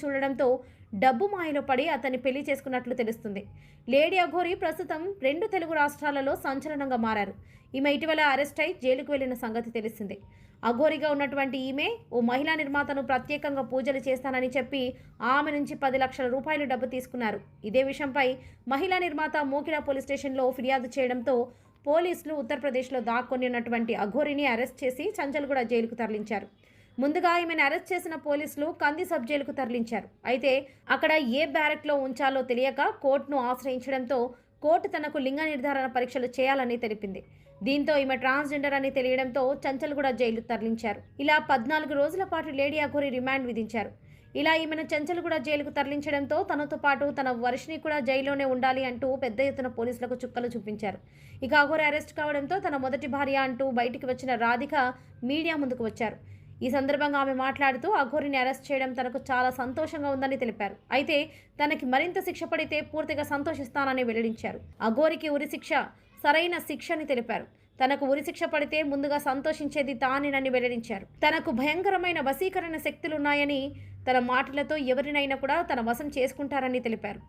చూడడంతో డబ్బు మాయలో పడి అతన్ని పెళ్ళి చేసుకున్నట్లు తెలుస్తుంది. లేడీ అఘోరి ప్రస్తుతం రెండు తెలుగు రాష్ట్రాలలో సంచలనంగా మారారు. ఈమె ఇటీవల అరెస్ట్ అయి జైలుకు వెళ్ళిన సంగతి తెలిసిందే. అఘోరిగా ఉన్నటువంటి ఈమె ఓ మహిళా నిర్మాతను ప్రత్యేకంగా పూజలు చేస్తానని చెప్పి ఆమె నుంచి పది లక్షల రూపాయలు డబ్బు తీసుకున్నారు. ఇదే విషయంపై మహిళా నిర్మాత మోకిలా పోలీస్ స్టేషన్లో ఫిర్యాదు చేయడంతో పోలీసులు ఉత్తరప్రదేశ్లో దాక్కొని ఉన్నటువంటి అఘోరిని అరెస్ట్ చేసి చంచల్గూడ జైలుకు తరలించారు. ముందుగా ఈమెను అరెస్ట్ చేసిన పోలీసులు కంది సబ్ జైలుకు తరలించారు. అయితే అక్కడ ఏ బ్యారెక్లో ఉంచాలో తెలియక కోర్టును ఆశ్రయించడంతో కోర్టు తనకు లింగ నిర్ధారణ పరీక్షలు చేయాలని తెలిపింది. దీంతో ఈమె ట్రాన్స్జెండర్ అని తెలియడంతో చంచల్గూడ జైలు తరలించారు. ఇలా పద్నాలుగు రోజుల పాటు లేడీ అఘోరి రిమాండ్ విధించారు. ఇలా ఈమెను చంచల్గూడ జైలుకు తరలించడంతో తనతో పాటు తన వర్షిని కూడా జైల్లోనే ఉండాలి అంటూ పెద్ద ఎత్తున పోలీసులకు చుక్కలు చూపించారు. ఇక అఘోరి అరెస్ట్ కావడంతో తన మొదటి భార్య అంటూ బయటికి వచ్చిన రాధిక మీడియా ముందుకు వచ్చారు. ఈ సందర్భంగా ఆమె మాట్లాడుతూ అఘోరిని అరెస్ట్ చేయడం తనకు చాలా సంతోషంగా ఉందని తెలిపారు. అయితే తనకి మరింత శిక్ష పడితే పూర్తిగా సంతోషిస్తానని వెల్లడించారు. అఘోరికి ఉరిశిక్ష సరైన శిక్ష అని తెలిపారు. తనకు ఉరిశిక్ష పడితే ముందుగా సంతోషించేది తానేనని వెల్లడించారు. తనకు భయంకరమైన వశీకరణ శక్తులున్నాయని తన మాటలతో ఎవరినైనా కూడా తన వశం చేసుకుంటారని తెలిపారు.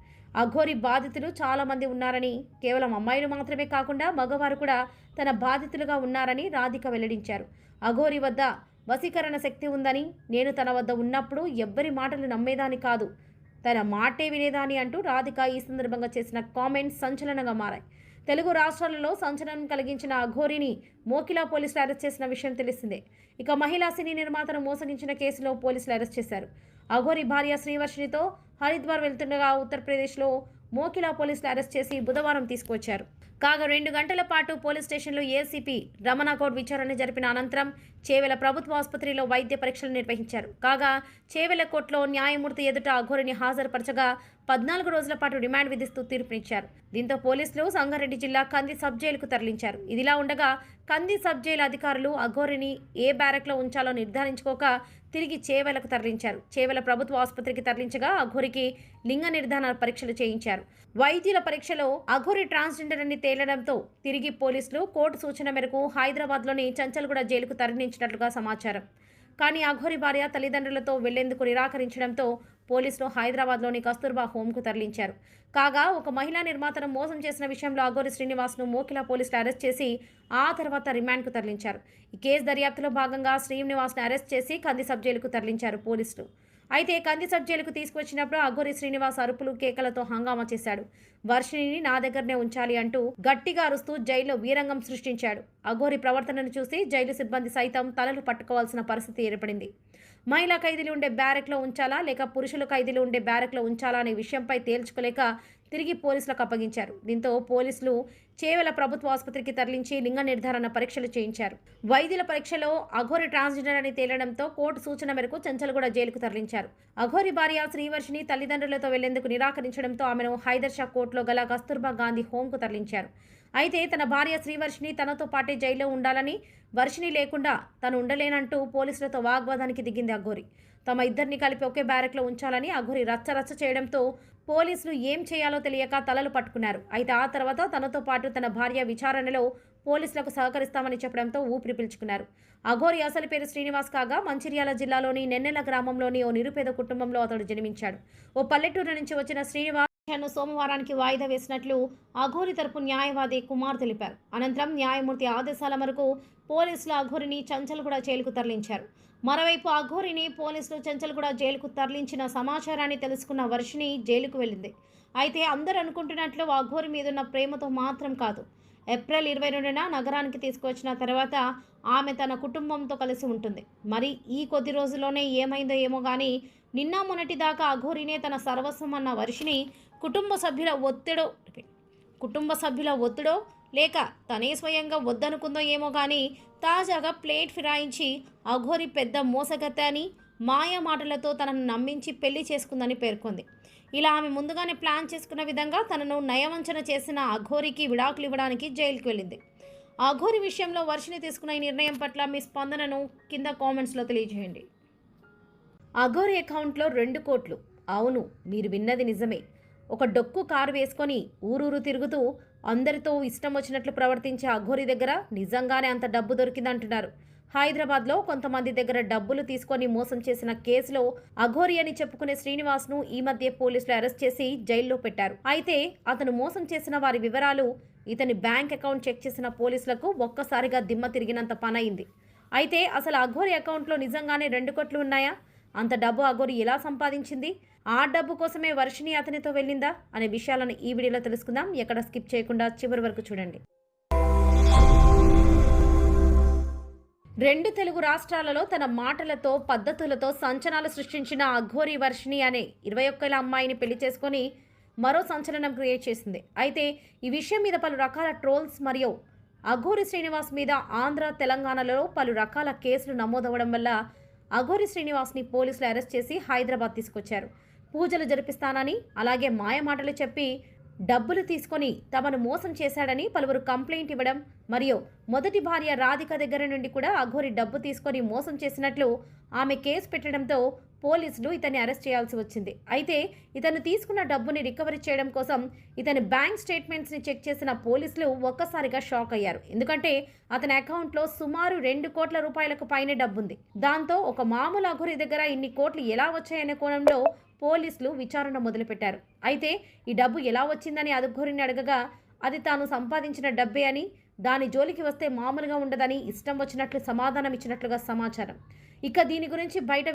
అఘోరి బాధితులు చాలామంది ఉన్నారని కేవలం అమ్మాయిలు మాత్రమే కాకుండా మగవారు కూడా తన బాధితులుగా ఉన్నారని రాధిక వెల్లడించారు. అఘోరి వద్ద వశీకరణ శక్తి ఉందని నేను తన వద్ద ఉన్నప్పుడు ఎవ్వరి మాటలు నమ్మేదాని కాదు. తన మాటే వినేదాని అంటూ రాధిక ఈ సందర్భంగా చేసిన కామెంట్స్ సంచలనంగా మారాయి. తెలుగు రాష్ట్రాలలో సంచలనం కలిగించిన అఘోరిని మోకిలా పోలీసులు అరెస్ట్ చేసిన విషయం తెలిసిందే. ఇక మహిళా సినీ నిర్మాతను మోసగించిన కేసులో పోలీసులు అరెస్ట్ చేశారు. అఘోరి భార్య శ్రీవర్షినితో హరిద్వార్ వెళ్తుండగా ఉత్తరప్రదేశ్లో మోకిలా పోలీసులు అరెస్ట్ చేసి బుధవారం తీసుకొచ్చారు కాగా రెండు గంటల పాటు పోలీస్ స్టేషన్లో ఏసీపీ రమణగౌడ్ విచారణ జరిపిన అనంతరం చేవెల ప్రభుత్వ ఆసుపత్రిలో వైద్య పరీక్షలు నిర్వహించారు. కాగా చేవెల కోర్టులో న్యాయమూర్తి ఎదుట అఘోరిని హాజరుపరచగా పద్నాలుగు రోజుల పాటు రిమాండ్ విధిస్తూ తీర్పునిచ్చారు. దీంతో పోలీసులు సంగారెడ్డి జిల్లా కంది సబ్ జైలుకు తరలించారు. ఇదిలా ఉండగా కంది సబ్ జైలు అధికారులు అఘోరిని ఏ బ్యారెక్లో ఉంచాలో నిర్ధారించుకోక తిరిగి చేవెలకు తరలించారు. చేవెల ప్రభుత్వ ఆసుపత్రికి తరలించగా అఘోరికి లింగ నిర్ధారణ పరీక్షలు చేయించారు. వైద్యుల పరీక్షలో అఘోరి ట్రాన్స్జెండర్ అని తేలడంతో తిరిగి పోలీసులు కోర్టు సూచన మేరకు హైదరాబాద్లోని చంచల్గూడ జైలుకు తరలించినట్లుగా సమాచారం. కానీ అఘోరి భార్య తల్లిదండ్రులతో వెళ్ళేందుకు నిరాకరించడంతో పోలీసులు హైదరాబాద్లోని కస్తూర్బా హోంకు తరలించారు. కాగా ఒక మహిళా నిర్మాతను మోసం చేసిన విషయంలో అఘోరి శ్రీనివాస్ను మోకిలా పోలీసులు అరెస్ట్ చేసి ఆ తర్వాత రిమాండ్కు తరలించారు. ఈ కేసు దర్యాప్తులో భాగంగా శ్రీనివాస్ను అరెస్ట్ చేసి కంది సబ్ జైలుకు తరలించారు పోలీసులు. అయితే కంది సబ్ జైలుకు తీసుకొచ్చినప్పుడు అఘోరి శ్రీనివాస్ అరుపులు కేకలతో హంగామా చేశాడు. వర్షిణిని నా దగ్గరనే ఉంచాలి అంటూ గట్టిగా అరుస్తూ జైల్లో వీరంగం సృష్టించాడు. అఘోరి ప్రవర్తనను చూసి జైలు సిబ్బంది సైతం తలలు పట్టుకోవాల్సిన పరిస్థితి ఏర్పడింది. మహిళా ఖైదీలు ఉండే బ్యారెక్లో ఉంచాలా లేక పురుషుల ఖైదీలు ఉండే బ్యారెక్లో ఉంచాలా అనే విషయంపై తేల్చుకోలేక తిరిగి పోలీసులకు అప్పగించారు. దీంతో పోలీసులు చేవెల ప్రభుత్వ ఆసుపత్రికి తరలించి లింగ నిర్ధారణ పరీక్షలు చేయించారు. వైద్యుల పరీక్షలో అఘోరి ట్రాన్స్జెండర్ అని తేలడంతో కోర్టు సూచన మేరకు చంచల్గూడ జైలుకు తరలించారు. అఘోరి భార్య శ్రీవర్షిని తల్లిదండ్రులతో వెళ్ళేందుకు నిరాకరించడంతో ఆమెను హైదర్ షా కోర్టులో గల కస్తూర్బా గాంధీ హోంకు తరలించారు. అయితే తన భార్య శ్రీవర్షిని తనతో పాటే జైల్లో ఉండాలని వర్షిని లేకుండా తను ఉండలేనంటూ పోలీసులతో వాగ్వాదానికి దిగింది అఘోరి. తమ ఇద్దరిని కలిపి ఒకే బ్యారెక్లో ఉంచాలని అఘోరి రచ్చరచ్చ చేయడంతో పోలీసులు ఏం చేయాలో తెలియక తలలు పట్టుకున్నారు. అయితే ఆ తర్వాత తనతో పాటు తన భార్య విచారణలో పోలీసులకు సహకరిస్తామని చెప్పడంతో ఊపిరి పీల్చుకున్నారు. అఘోరి అసలు పేరు శ్రీనివాస్ కాగా మంచిర్యాల జిల్లాలోని నెన్నెల గ్రామంలోని ఓ నిరుపేద కుటుంబంలో అతడు జన్మించాడు. ఓ పల్లెటూరు నుంచి వచ్చిన శ్రీనివాస్ ను సోమవారానికి వాయిదా వేసినట్లు అఘోరి తరపు న్యాయవాది కుమార్ తెలిపారు. అనంతరం న్యాయమూర్తి ఆదేశాల మేరకు పోలీసులు అఘోరిని చంచల్గూడ జైలుకు తరలించారు. మరోవైపు అఘోరిని పోలీసులు చంచల్గూడ జైలుకు తరలించిన సమాచారాన్ని తెలుసుకున్న వర్షిని జైలుకు వెళ్ళింది. అయితే అందరూ అనుకుంటున్నట్లు అఘోరి మీదున్న ప్రేమతో మాత్రం కాదు. ఏప్రిల్ ఇరవై రెండున నగరానికి తీసుకువచ్చిన తర్వాత ఆమె తన కుటుంబంతో కలిసి ఉంటుంది. మరి ఈ కొద్ది రోజుల్లోనే ఏమైందో ఏమో కానీ నిన్న మొన్నటి దాకా అఘోరినే తన సర్వస్వం అన్న వర్షిని కుటుంబ సభ్యుల ఒత్తిడో కుటుంబ సభ్యుల ఒత్తిడో లేక తనే స్వయంగా వద్దనుకుందో ఏమో కానీ తాజాగా ప్లేట్ ఫిరాయించి అఘోరి పెద్ద మోసగత్త అని మాయ మాటలతో తనను నమ్మించి పెళ్ళి చేసుకుందని పేర్కొంది. ఇలా ఆమె ముందుగానే ప్లాన్ చేసుకున్న విధంగా తనను నయవంచన చేసిన అఘోరికి విడాకులు ఇవ్వడానికి జైలుకు వెళ్ళింది. అఘోరి విషయంలో వర్షిని తీసుకున్న ఈ నిర్ణయం పట్ల మీ స్పందనను కింద కామెంట్స్లో తెలియజేయండి. అఘోరి అకౌంట్లో రెండు కోట్లు. అవును మీరు విన్నది నిజమే. ఒక డొక్కు కారు వేసుకొని ఊరూరు తిరుగుతూ అందరితో ఇష్టం వచ్చినట్లు ప్రవర్తించే అఘోరి దగ్గర నిజంగానే అంత డబ్బు దొరికిందంటున్నారు. హైదరాబాద్లో కొంతమంది దగ్గర డబ్బులు తీసుకొని మోసం చేసిన కేసులో అఘోరి అని చెప్పుకునే శ్రీనివాస్ను ఈ మధ్య పోలీసులు అరెస్ట్ చేసి జైల్లో పెట్టారు. అయితే అతను మోసం చేసిన వారి వివరాలు ఇతని బ్యాంక్ అకౌంట్ చెక్ చేసిన పోలీసులకు ఒక్కసారిగా దిమ్మ తిరిగినంత పనయింది అయితే అసలు అఘోరి అకౌంట్లో నిజంగానే రెండు కోట్లు ఉన్నాయా? అంత డబ్బు అఘోరి ఎలా సంపాదించింది? ఆ డబ్బు కోసమే వర్షిణి అతనితో వెళ్ళిందా? అనే విషయాలను ఈ వీడియోలో తెలుసుకుందాం. ఎక్కడ స్కిప్ చేయకుండా చివరి వరకు చూడండి. రెండు తెలుగు రాష్ట్రాలలో తన మాటలతో పద్ధతులతో సంచనాలు సృష్టించిన అఘోరి వర్షిణి అనే ఇరవై ఒక్కల అమ్మాయిని పెళ్ళి చేసుకొని మరో సంచలనం క్రియేట్ చేసింది. అయితే ఈ విషయం మీద పలు రకాల ట్రోల్స్ మరియు అఘోరి శ్రీనివాస్ మీద ఆంధ్ర తెలంగాణలో పలు రకాల కేసులు నమోదవడం వల్ల అఘోరి శ్రీనివాస్ని పోలీసులు అరెస్ట్ చేసి హైదరాబాద్ తీసుకొచ్చారు. పూజలు జరిపిస్తానని అలాగే మాయమాటలు చెప్పి డబ్బులు తీసుకొని తమను మోసం చేశాడని పలువురు కంప్లైంట్ ఇవ్వడం మరియు మొదటి భార్య రాధిక దగ్గర నుండి కూడా అఘోరి డబ్బు తీసుకొని మోసం చేసినట్లు ఆమె కేసు పెట్టడంతో పోలీసులు ఇతన్ని అరెస్ట్ చేయాల్సి వచ్చింది. అయితే ఇతను తీసుకున్న డబ్బుని రికవరీ చేయడం కోసం ఇతని బ్యాంక్ స్టేట్మెంట్స్ని చెక్ చేసిన పోలీసులు ఒక్కసారిగా షాక్ అయ్యారు. ఎందుకంటే అతని అకౌంట్లో సుమారు రెండు కోట్ల రూపాయలకు పైనే డబ్బుంది. దాంతో ఒక మామూలు అఘోరి దగ్గర ఇన్ని కోట్లు ఎలా వచ్చాయనే కోణంలో పోలీసులు విచారణ మొదలుపెట్టారు. అయితే ఈ డబ్బు ఎలా వచ్చిందని అదుఘోరిని అడగగా అది తాను సంపాదించిన డబ్బే అని దాని జోలికి వస్తే మామూలుగా ఉండదని ఇష్టం వచ్చినట్లు సమాధానం ఇచ్చినట్లుగా సమాచారం. ఇక దీని గురించి బయట